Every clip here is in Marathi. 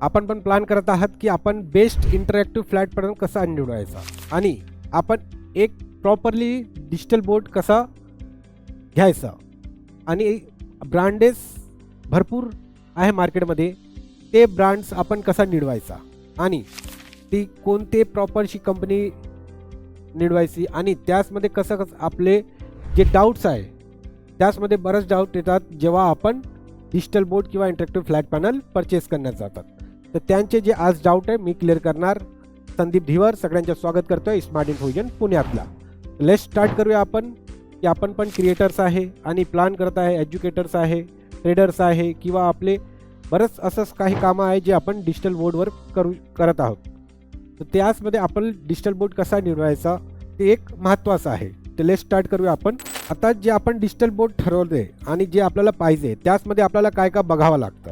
आपण पण प्लॅन करत आहात की आपण बेस्ट इंटरॅक्टिव्ह फ्लॅटपर्यंत कसा निवडायचा? आणि आपण एक प्रॉपरली डिजिटल बोर्ड कसा घ्यायचा? आणि ब्रँडेस भरपूर आहे मार्केटमध्ये ते ब्रँड्स आपण कसा निवडायचा? आणि ती कोणते प्रॉपरशी कंपनी निवडायची? आणि त्याचमध्ये कसं कसं आपले जे डाऊट्स आहे त्याचमध्ये बरेच डाऊट येतात जेव्हा आपण डिजिटल बोर्ड किंवा इंटरॅक्टिव्ह फ्लॅट पॅनल परचेस करण्यात जातात. तर त्यांचे जे आज डाऊट आहे मी क्लिअर करणार. संदीप धिवर सगळ्यांचं स्वागत करतोय. स्मार्ट इन्फ्युजन पुण्यातला. लेट स्टार्ट करूया आपण की आपण पण क्रिएटर्स आहे आणि प्लॅन करत आहे एज्युकेटर्स आहे ट्रेडर्स आहे किंवा आपले बरंच असंच काही कामं आहे जे आपण डिजिटल बोर्डवर करू करत आहोत. तर त्याचमध्ये आपण डिजिटल बोर्ड कसा निवडायचा ते एक महत्त्वाचं आहे. तर लेट स्टार्ट करूया आपण. आता जे आपण डिजिटल बोर्ड ठरवले आणि जे आपल्याला पाहिजे त्याचमध्ये आपल्याला काय काय बघावं लागतं?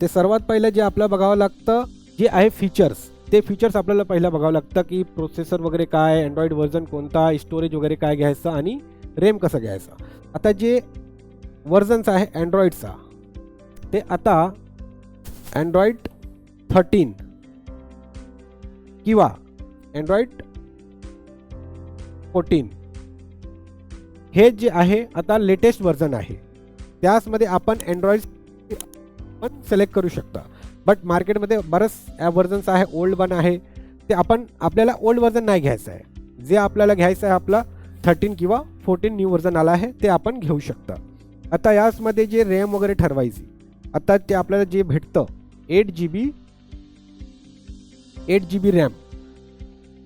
ते सर्वात पहिलं जे आपल्याला बघावं लागतं जे आहे फीचर्स ते फीचर्स आपल्याला पहिलं बघावं लागतं की प्रोसेसर वगैरे काय अँड्रॉइड व्हर्जन कोणता स्टोरेज वगैरे काय घ्यायचं आणि रेम कसं घ्यायचं. आता जे व्हर्जन्स आहे अँड्रॉइडचा ते आता अँड्रॉइड थर्टीन किंवा अँड्रॉइड फोर्टीन हे जे आहे आता लेटेस्ट व्हर्जन आहे. त्याचमध्ये आपण अँड्रॉइड आपण सिलेक्ट करू शकता. बट मार्केटमध्ये बरंच ॲप व्हर्जन्स आहे ओल्ड वन आहे. ते आपण आपल्याला ओल्ड व्हर्जन नाही घ्यायचं आहे. जे आपल्याला घ्यायचं आहे आपला थर्टीन किंवा फोर्टीन न्यू व्हर्जन आला आहे ते आपण घेऊ शकता. आता याचमध्ये जे रॅम वगैरे ठरवायची आता ते आपल्याला जे भेटतं eight G B eight G B RAM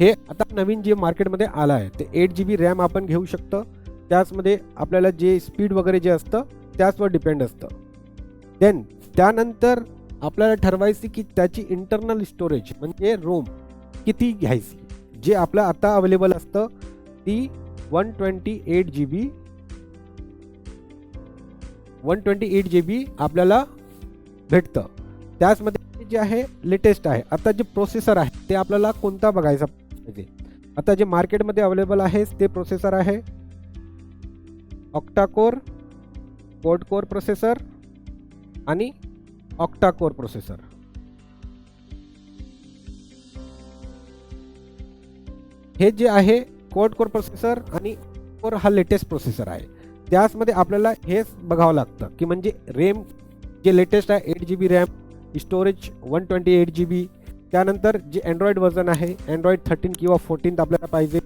हे आता नवीन जे मार्केटमध्ये आलं आहे ते एट जी बी रॅम आपण घेऊ शकतो. त्याचमध्ये आपल्याला जे स्पीड वगैरे जे असतं त्याचवर डिपेंड असतं. देन त्यानंतर आपल्याला ठरवायची की त्याची इंटरनल स्टोरेज म्हणजे रोम किती घ्यायची. जे आपलं आता अवेलेबल असतं ती one twenty eight G B one twenty eight G B आपल्याला भेटतं. त्याचमध्ये जे आहे लेटेस्ट आहे. आता जे प्रोसेसर आहे ते आपल्याला कोणता बघायचा पाहिजे? आता जे मार्केटमध्ये अवेलेबल आहे ते प्रोसेसर आहे. Octa core quad core processor आणि ऑक्टाकोर प्रोसेसर हे जे आहे कोड कोर प्रोसेसर आणि कोर हा लेटेस्ट प्रोसेसर आहे. त्याचमध्ये आपल्याला हेच बघावं लागतं की म्हणजे रेम जे लेटेस्ट आहे eight G B RAM storage one twenty eight G B त्यानंतर जे अँड्रॉइड व्हर्जन आहे अँड्रॉइड थर्टीन किंवा फोर्टीन आपल्याला पाहिजे.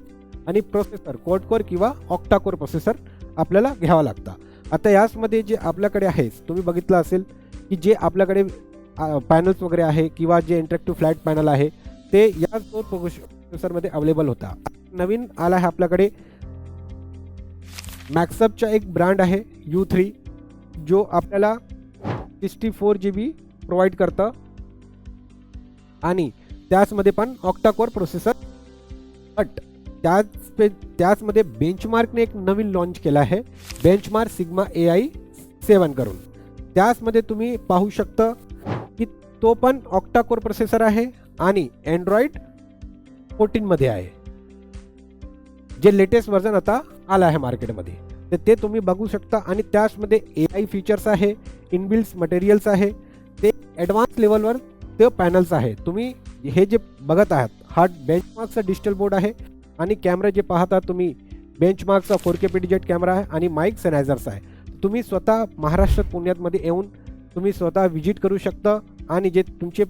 आणि प्रोसेसर कोड कोर किंवा ऑक्टाकोर प्रोसेसर आपल्याला घ्यावं लागतं. आता याचमध्ये जे आपल्याकडे आहे तुम्ही बघितलं असेल की जे आपल्याकडे पॅनल्स वगैरे आहे किंवा जे इंटरॅक्टिव्ह फ्लॅट पॅनल आहे ते याच दोन प्रोसेसरमध्ये अवेलेबल होता. नवीन आला आहे आपल्याकडे मॅक्सअपचा एक ब्रँड आहे यू थ्री जो आपल्याला sixty four G B provide करतं. आणि त्याचमध्ये पण ऑक्टाकोर प्रोसेसर बट त्याच पे त्याचमध्ये बेंचमार्कने एक नवीन लॉन्च केला आहे Benchmark sigma A I seven करून. त्याचमध्ये तुम्ही पाहू शकता की तो पण ऑक्टाकोर प्रोसेसर आहे आणि अँड्रॉइड फोर्टीनमध्ये आहे. जे लेटेस्ट व्हर्जन आता आलं आहे मार्केटमध्ये तर ते तुम्ही बघू शकता आणि त्याचमध्ये ए आय फीचर्स आहे इनबिल्ड्स मटेरियल्स आहे ते ॲडव्हान्स लेवलवर ते पॅनल्स आहे. तुम्ही हे जे बघत आहात हा बेंचमार्कचा डिजिटल बोर्ड आहे आणि कॅमेरा जे पाहता तुम्ही बेंचमार्कचा फोर के जेट कॅमेरा आहे आणि माईक सॅनायझर्स आहे. तुम्ही स्वतः महाराष्ट्र पुण्यातमध्ये येऊन तुम्ही स्वतः व्हिजिट करू शकता आणि जे तुमचे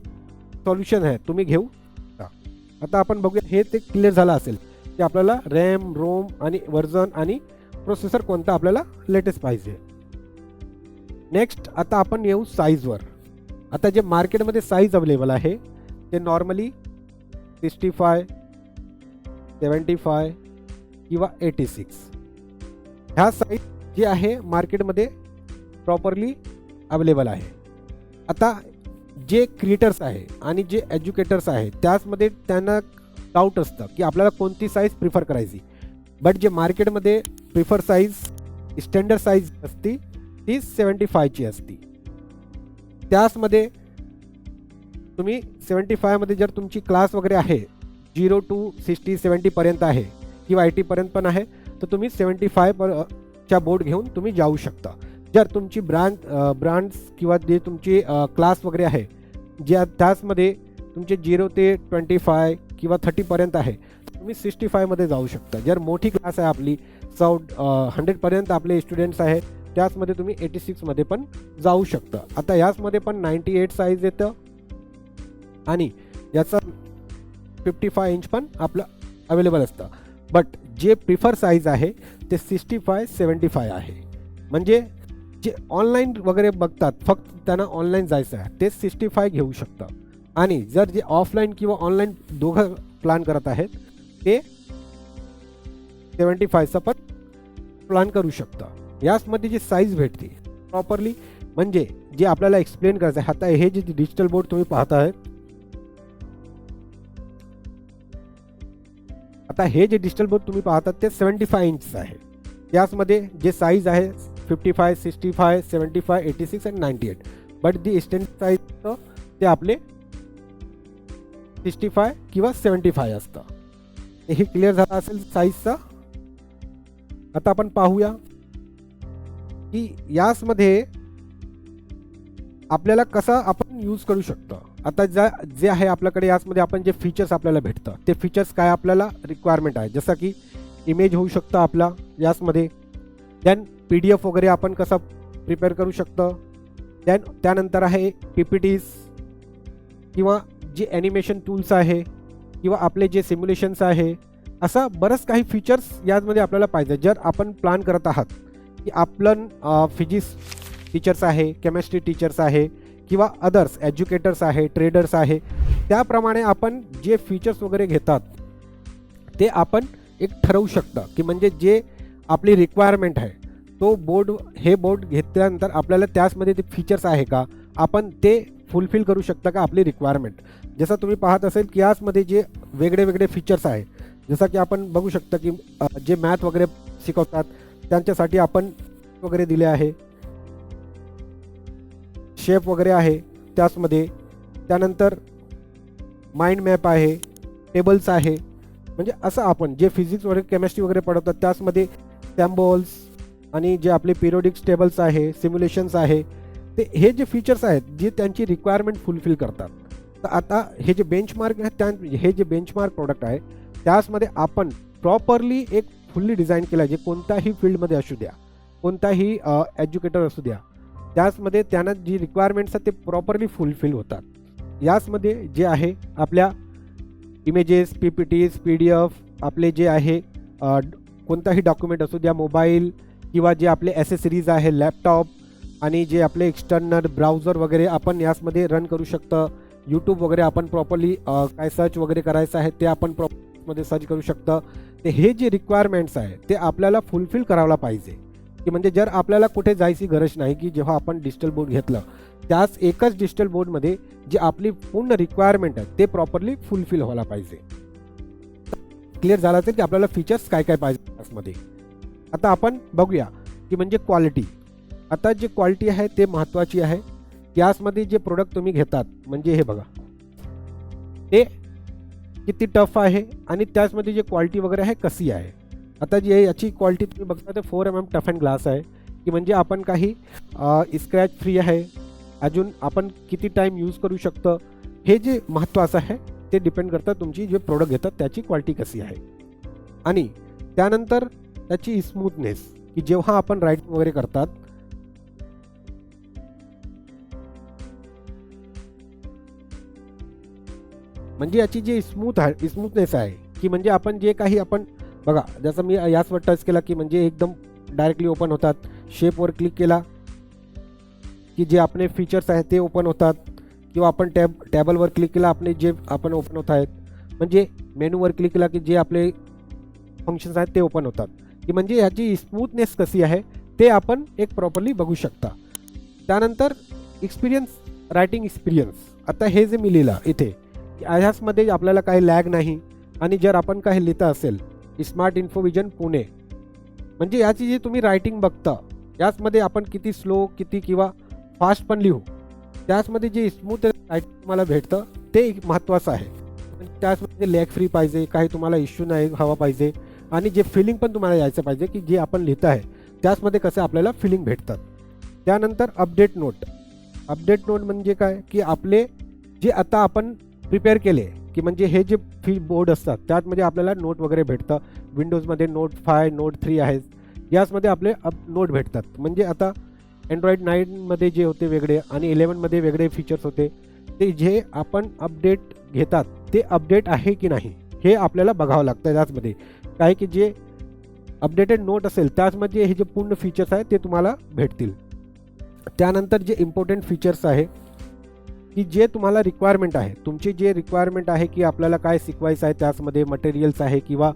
सॉल्युशन आहे तुम्ही घेऊ शकता. आता आपण बघूया हे ते क्लिअर झालं असेल की आपल्याला रॅम रोम आणि वर्जन आणि प्रोसेसर कोणता आपल्याला लेटेस्ट पाहिजे. नेक्स्ट आता आपण येऊ साईजवर आता जे मार्केटमध्ये साईज अवेलेबल आहे ते normally sixty five seventy five किंवा एटी सिक्स ह्या साईज जे आहे मार्केटमध्ये प्रॉपरली अवेलेबल आहे. आता जे क्रिएटर्स आहे आणि जे एज्युकेटर्स आहे त्याचमध्ये त्यांना डाऊट असतं की आपल्याला कोणती साईज प्रिफर करायची. बट जे मार्केटमध्ये प्रिफर साईज स्टँडर्ड साईज असती ती सेवन्टी फायची असती. त्याचमध्ये तुम्ही सेवन्टी फायमध्ये जर तुमची क्लास वगैरे आहे झिरो टू सिक्स्टी सेवन्टीपर्यंत आहे किंवा एटीपर्यंत पण आहे तर तुम्ही सेवन्टी फाय पर च्या बोर्ड घेऊन तुम्ही जाऊ शकता. जर तुमची ब्रँड ब्रँड्स किंवा जे तुमची क्लास वगैरे आहे ज्या त्याचमध्ये तुमचे झिरो ते ट्वेंटी फाय किंवा थर्टीपर्यंत आहे तुम्ही सिक्स्टी फायमध्ये जाऊ शकता. जर मोठी क्लास आहे आपली चौ हंड्रेडपर्यंत आपले स्टुडंट्स आहेत त्याचमध्ये तुम्ही एटी सिक्समध्ये पण जाऊ शकता. आता याचमध्ये पण नाईंटी एट साईज येतं आणि याचा फिफ्टी फाय इंच पण आपलं अवेलेबल असतं. बट जे प्रिफर साईज आहे ते सिक्स्टी फाय सेवन्टी फाय आहे. म्हणजे जे ऑनलाईन वगैरे बघतात फक्त त्यांना ऑनलाईन जायचं आहे ते सिक्स्टी फाय घेऊ शकतं आणि जर जे ऑफलाईन किंवा ऑनलाईन दोघं प्लॅन करत आहेत ते सेवन्टी फायचा पण प्लॅन करू शकतं याचमध्ये जी साईज भेटते प्रॉपरली म्हणजे जे आपल्याला एक्सप्लेन करायचं आहे आता हे जे डिजिटल बोर्ड तुम्ही पाहत आहेत आता हे जे डिजिटल बोर्ड तुम्ही पाहतात ते सेवन्टी फाय इंच आहे. याचमध्ये जे साईज आहे fifty five sixty five seventy five eighty six and ninety eight but the इस्टेन साईजचं ते आपले सिक्स्टी फाय किंवा सेवन्टी फाय असतं. हे क्लिअर झालं असेल साईजचा आता आपण पाहूया की याचमध्ये आपल्याला कसा आपण यूज करू शकतो. आता ज्या जे आहे आपल्याकडे याचमध्ये आपण जे फीचर्स आपल्याला भेटतं ते फीचर्स काय आपल्याला रिक्वायरमेंट आहे? जसं की इमेज होऊ शकतं आपला याचमध्ये. देन पी डी एफ वगैरे आपण कसं प्रिपेअर करू शकतो? देन त्यानंतर आहे पी पी टीज किंवा जे ॲनिमेशन टूल्स आहे किंवा आपले जे सिम्युलेशन्स आहे असा बरंच काही फीचर्स यामध्ये आपल्याला पाहिजे. जर आपण प्लॅन करत आहात की आपलं फिजिक्स टीचर्स आहे केमिस्ट्री टीचर्स आहे किंवा अदर्स एज्युकेटर्स आहे ट्रेडर्स आहे त्याप्रमाणे आपण जे फीचर्स वगैरे घेतात ते आपण एक ठरवू शकता. की म्हणजे जे आपली रिक्वायरमेंट आहे तो बोर्ड हे बोर्ड घेतल्यानंतर आपल्याला त्याचमध्ये ते फीचर्स आहे का? आपण ते फुलफिल करू शकता का आपली रिक्वायरमेंट जसं तुम्ही पाहत असेल की याचमध्ये जे वेगळे वेगळे फीचर्स आहे जसं की आपण बघू शकता की जे मॅथ वगैरे शिकवतात त्यांच्यासाठी आपण वगैरे दिले आहे. शेप वगैरे आहे त्याचमध्ये त्यानंतर माइंड मॅप आहे टेबल्स आहे. म्हणजे असं आपण जे फिजिक्स वगैरे केमिस्ट्री वगैरे पडवतात त्याचमध्ये सॅम्बॉल्स आणि जे आपले पिरोडिक्स टेबल्स आहे सिम्युलेशन्स आहे ते हे जे फीचर्स आहेत जे त्यांची रिक्वायरमेंट फुलफिल करतात. तर आता हे जे बेंचमार्क आहे त्या हे जे बेंचमार्क प्रोडक्ट आहे त्याचमध्ये आपण प्रॉपरली एक फुल्ली डिझाईन केलं आहे जे कोणत्याही फील्डमध्ये असू द्या कोणताही एज्युकेटर असू द्या. त्याचमध्ये त्यांना जी रिक्वायरमेंट्स आहेत ते प्रॉपरली फुलफिल होतात. याचमध्ये जे आहे आपल्या images P P Ts P D F आपले जे आहे कोणताही डॉक्युमेंट असू द्या मोबाईल किंवा जे आपले ॲसेसरीज आहे लॅपटॉप आणि जे आपले एक्सटर्नल ब्राउझर वगैरे आपण याचमध्ये रन करू शकतं. यूट्यूब वगैरे आपण प्रॉपरली काय सर्च वगैरे करायचं आहे ते आपण प्रॉपरमध्ये सर्च करू शकतं. ते हे जे रिक्वायरमेंट्स आहे ते आपल्याला फुलफिल करायला पाहिजे. की म्हणजे जर आपल्याला कुठे जायची गरज नाही की जेव्हा आपण डिजिटल बोर्ड घेतलं त्याच एकच डिजिटल बोर्डमध्ये जे आपली पूर्ण रिक्वायरमेंट आहे ते प्रॉपरली फुलफिल व्हायला पाहिजे. क्लिअर झालं असेल की आपल्याला फीचर्स काय काय पाहिजे त्यामध्ये. आता आपण बघूया की म्हणजे क्वालिटी आता जी क्वालिटी आहे ते महत्त्वाची आहे. त्याचमध्ये जे प्रोडक्ट तुम्ही घेतात म्हणजे हे बघा. ते किती टफ आहे आणि त्याचमध्ये जे क्वालिटी वगैरे आहे कशी आहे. आता जे याची क्वालिटी तुम्ही बघता ते four M M tough and glass आहे. की म्हणजे आपण काही स्क्रॅच फ्री आहे. अजून आपण किती टाईम यूज करू शकतो? हे जे महत्त्वाचं आहे ते डिपेंड करतं तुमची जे प्रोडक्ट घेतात त्याची क्वालिटी कशी आहे. आणि त्यानंतर त्याची स्मूथनेस की जेव्हा आपण रायटिंग वगैरे करतात म्हणजे याची जी स्मूथ आहे स्मूथनेस आहे की म्हणजे आपण जे काही आपण बघा जसं मी याचवर टच केला की म्हणजे एकदम डायरेक्टली ओपन होतात. शेपवर क्लिक केला की जे आपले फीचर्स आहेत ते ओपन होतात. किंवा आपण टॅब टॅबलवर क्लिक केला आपले जे आपण ओपन होत आहेत. म्हणजे मेनूवर क्लिक केला की जे आपले फंक्शन्स आहेत ते ओपन होतात. की म्हणजे ह्याची स्मूथनेस कशी आहे ते आपण एक प्रॉपरली बघू शकता. त्यानंतर एक्सपिरियन्स रायटिंग एक्सपिरियन्स आता हे जे मी लिहिलं इथे ह्याचमध्ये आपल्याला काही लॅग नाही. आणि जर आपण काही लिहिता असेल स्मार्ट इन्फोविजन पुणे. म्हणजे याची जी तुम्ही रायटिंग बघता याचमध्ये आपण किती स्लो किती किंवा फास्ट पण लिहू त्याचमध्ये जे स्मूथ रायटिंग तुम्हाला भेटतं ते एक महत्त्वाचं आहे. त्याचमध्ये लॅग फ्री पाहिजे काही तुम्हाला इश्यू नाही हवा पाहिजे आणि जे फिलिंग पण तुम्हाला यायचं पाहिजे की जे आपण लिहित आहे त्याचमध्ये कसे आपल्याला फिलिंग भेटतात. त्यानंतर अपडेट नोट. अपडेट नोट म्हणजे काय? की आपले जे आता आपण प्रिपेअर केले की म्हणजे हे जे फी बोर्ड असतात त्यातमध्ये म्हणजे आपल्याला नोट वगैरे भेटतं. विंडोजमध्ये नोट फाय नोट थ्री आहे याचमध्ये आपले अप नोट भेटतात. म्हणजे आता अँड्रॉईड नाईनमध्ये जे होते वेगळे आणि इलेवनमध्ये वेगळे फीचर्स होते ते जे आपण अपडेट घेतात ते अपडेट आहे की नाही हे आपल्याला बघावं लागतं त्याचमध्ये. काय की जे अपडेटेड नोट असेल त्याचमध्ये हे जे पूर्ण फीचर्स आहेत ते तुम्हाला भेटतील. त्यानंतर जे इम्पॉर्टंट फीचर्स आहे की जे तुम्हाला रिक्वायरमेंट आहे तुमची जे रिक्वायरमेंट आहे की आपल्याला काय शिकवायचं आहे त्याचमध्ये मटेरियल्स आहे किंवा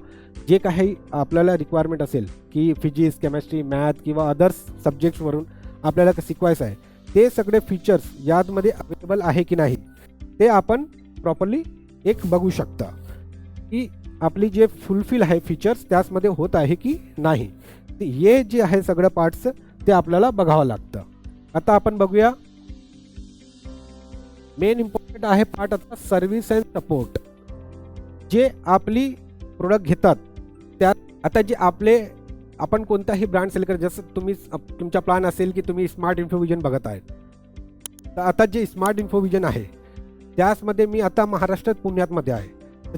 जे काही आपल्याला रिक्वायरमेंट असेल की फिजिक्स केमिस्ट्री मॅथ किंवा अदर्स सब्जेक्ट्सवरून आपल्याला शिकवायचं आहे ते सगळे फीचर्स यामध्ये अवेलेबल आहे की नाही ते आपण प्रॉपरली एक बघू शकता की आपली जे फुलफिल आहे फीचर्स त्याचमध्ये होत आहे की नाही. हे जे आहे सगळं पार्ट्स ते आपल्याला बघावं लागतं. आता आपण बघूया मेन इम्पॉर्टंट आहे पार्ट आता सर्व्हिस अँड सपोर्ट जे आपली प्रोडक्ट घेतात त्यात आता जे आपले आपण कोणताही ब्रँड सेल कर जसं तुम्ही तुमचा प्लॅन असेल की तुम्ही स्मार्ट इन्फोविजन बघत आहेत तर आता जे स्मार्ट इन्फोविजन आहे त्याचमध्ये मी आता महाराष्ट्रात पुण्यातमध्ये आहे.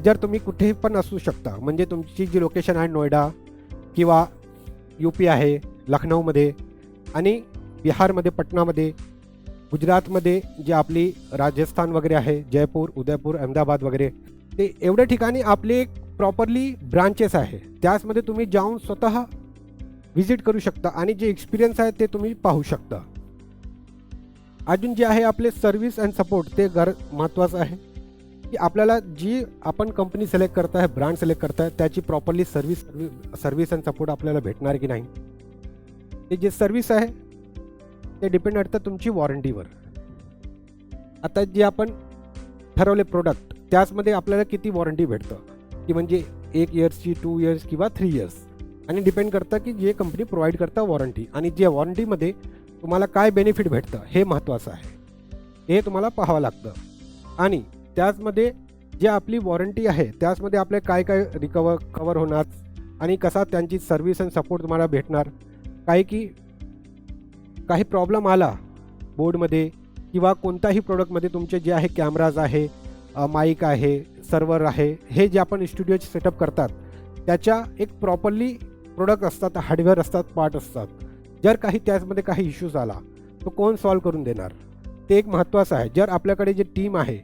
जर तुम्ही कुठेही पण असू शकता म्हणजे तुमची जी लोकेशन आहे नोएडा किंवा यू पी आहे लखनौमध्ये आणि बिहारमध्ये पटनामध्ये गुजरातमध्ये जे आपली राजस्थान वगैरे आहे जयपूर उदयपूर अहमदाबाद वगैरे ते एवढ्या ठिकाणी आपले एक प्रॉपरली ब्रांचेस आहे. त्याचमध्ये तुम्ही जाऊन स्वतः व्हिजिट करू शकता आणि जे एक्सपिरियन्स आहे ते तुम्ही पाहू शकता. अजून जे आहे आपले सर्व्हिस अँड सपोर्ट ते गर महत्त्वाचं आहे. की आपल्याला जी आपण कंपनी सिलेक्ट करताय ब्रँड सिलेक्ट करताय त्याची properly service service and support आपल्याला भेटणार की नाही? ते जे सर्व्हिस आहे ते डिपेंड करतं तुमची वॉरंटीवर आता जे आपण ठरवले प्रोडक्ट त्याचमध्ये आपल्याला किती वॉरंटी भेटतं? की म्हणजे एक इयर्सची टू इयर्स किंवा थ्री इयर्स आणि डिपेंड करतं की जे कंपनी प्रोव्हाइड करतं वॉरंटी आणि जे वॉरंटीमध्ये तुम्हाला काय बेनिफिट भेटतं हे महत्त्वाचं आहे. हे तुम्हाला पाहावं लागतं. आणि त्याचमध्ये जे आपली वॉरंटी आहे त्याचमध्ये आपले काय काय रिकवर कवर होणार? आणि कसा त्यांची सर्व्हिस अँड सपोर्ट तुम्हाला भेटणार? काय की काही प्रॉब्लेम आला बोर्डमध्ये किंवा कोणत्याही प्रोडक्टमध्ये तुमचे जे आहे कॅमेराज आहे माईक आहे सर्वर आहे हे जे आपण स्टुडिओचे सेटअप करतात त्याच्या एक प्रॉपरली प्रोडक्ट असतात हार्डवेअर असतात पार्ट असतात. जर काही त्याचमध्ये काही इश्यूज आला तो कोण सॉल्व करून देणार? ते एक महत्त्वाचं आहे. जर आपल्याकडे जे टीम आहे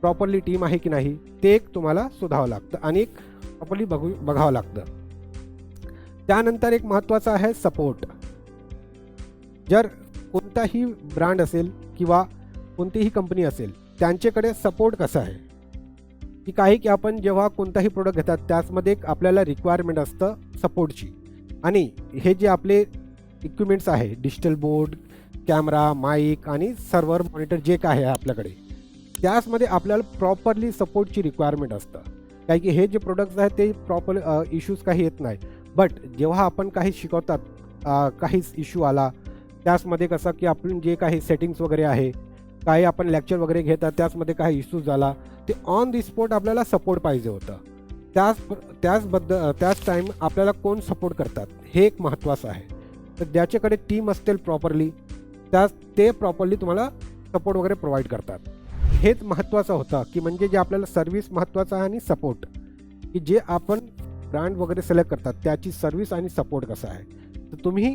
प्रॉपरली टीम आहे की नाही ते एक तुम्हाला शोधावं लागतं आणि एक प्रॉपरली बघू बघावं लागतं. त्यानंतर एक महत्त्वाचं आहे सपोर्ट जर कोणताही ब्रँड असेल किंवा कोणतीही कंपनी असेल त्यांच्याकडे सपोर्ट कसा आहे? की काही की आपण जेव्हा कोणताही प्रोडक्ट घेतात त्याचमध्ये एक आपल्याला रिक्वायरमेंट असतं सपोर्टची आणि हे जे आपले इक्विपमेंट्स आहे डिजिटल बोर्ड कॅमेरा माईक आणि सर्व्हर मॉनिटर जे काय आहे आपल्याकडे त्याचमध्ये आपल्याला प्रॉपरली सपोर्टची रिक्वायरमेंट असतं. काय की हे जे प्रोडक्ट्स आहेत ते प्रॉपर इश्यूज काही येत नाही. बट जेव्हा आपण काही शिकवतात काहीच इश्यू आला त्याचमध्ये कसं की आपण जे काही सेटिंग्स वगैरे आहे काही आपण लेक्चर वगैरे घेतात त्याचमध्ये काही इश्यूज झाला ते ऑन दी स्पॉट आपल्याला सपोर्ट पाहिजे होतं. त्याच त्याचबद्दल त्याच टाईम आपल्याला कोण सपोर्ट करतात? हे एक महत्त्वाचं आहे. तर ज्याच्याकडे टीम असतील प्रॉपरली त्याच ते प्रॉपरली तुम्हाला सपोर्ट वगैरे प्रोव्हाइड करतात. हेच महत्त्वाचं होतं की म्हणजे जे आपल्याला सर्व्हिस महत्त्वाचं आहे आणि सपोर्ट की जे आपण ब्रँड वगैरे सिलेक्ट करतात त्याची सर्व्हिस आणि सपोर्ट कसा आहे? तर तुम्ही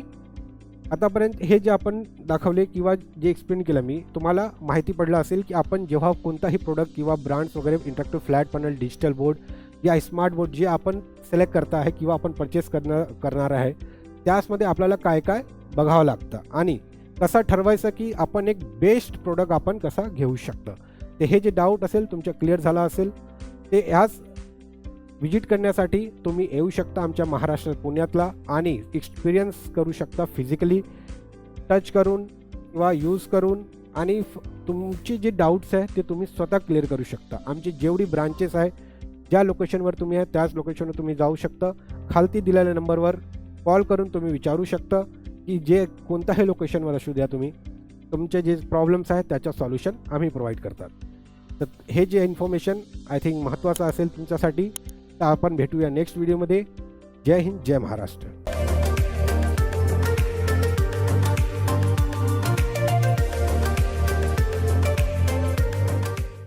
आतापर्यंत हे जे आपण दाखवले किंवा जे एक्सप्लेन केलं मी तुम्हाला माहिती पडलं असेल की आपण जेव्हा कोणताही प्रोडक्ट किंवा ब्रँड्स वगैरे interactive flat panel digital board या स्मार्ट बोर्ड जे आपण सिलेक्ट करता आहे किंवा आपण परचेस करणार करणार आहे त्याचमध्ये आपल्याला काय काय बघावं लागतं आणि कसं ठरवायचं की आपण एक बेस्ट प्रोडक्ट आपण कसा घेऊ शकतं. ते हे जे डाऊट असेल तुमच्या क्लिअर झाला असेल ते ह्याच व्हिजिट करण्यासाठी तुम्ही येऊ शकता आमच्या महाराष्ट्र पुण्यातला आणि एक्सपिरियन्स करू शकता फिजिकली टच करून किंवा यूज करून आणि फ- तुमचे जे डाऊट्स आहे ते तुम्ही स्वतः क्लिअर करू शकता. आमची जेवढी ब्रांचेस आहे ज्या लोकेशनवर तुम्ही आहे त्याच लोकेशनवर तुम्ही जाऊ शकता. खालती दिलेल्या नंबरवर कॉल करून तुम्ही विचारू शकता की जे कोणत्याही लोकेशनवर असू द्या तुम्ही तुमचे जे प्रॉब्लेम्स आहेत त्याचं सॉल्युशन आम्ही प्रोव्हाइड करतात. तर हे जे इन्फॉर्मेशन आय थिंक महत्त्वाचं असेल तुमच्यासाठी. आपण भेटूया नेक्स्ट व्हिडिओमध्ये जय हिंद जय महाराष्ट्र.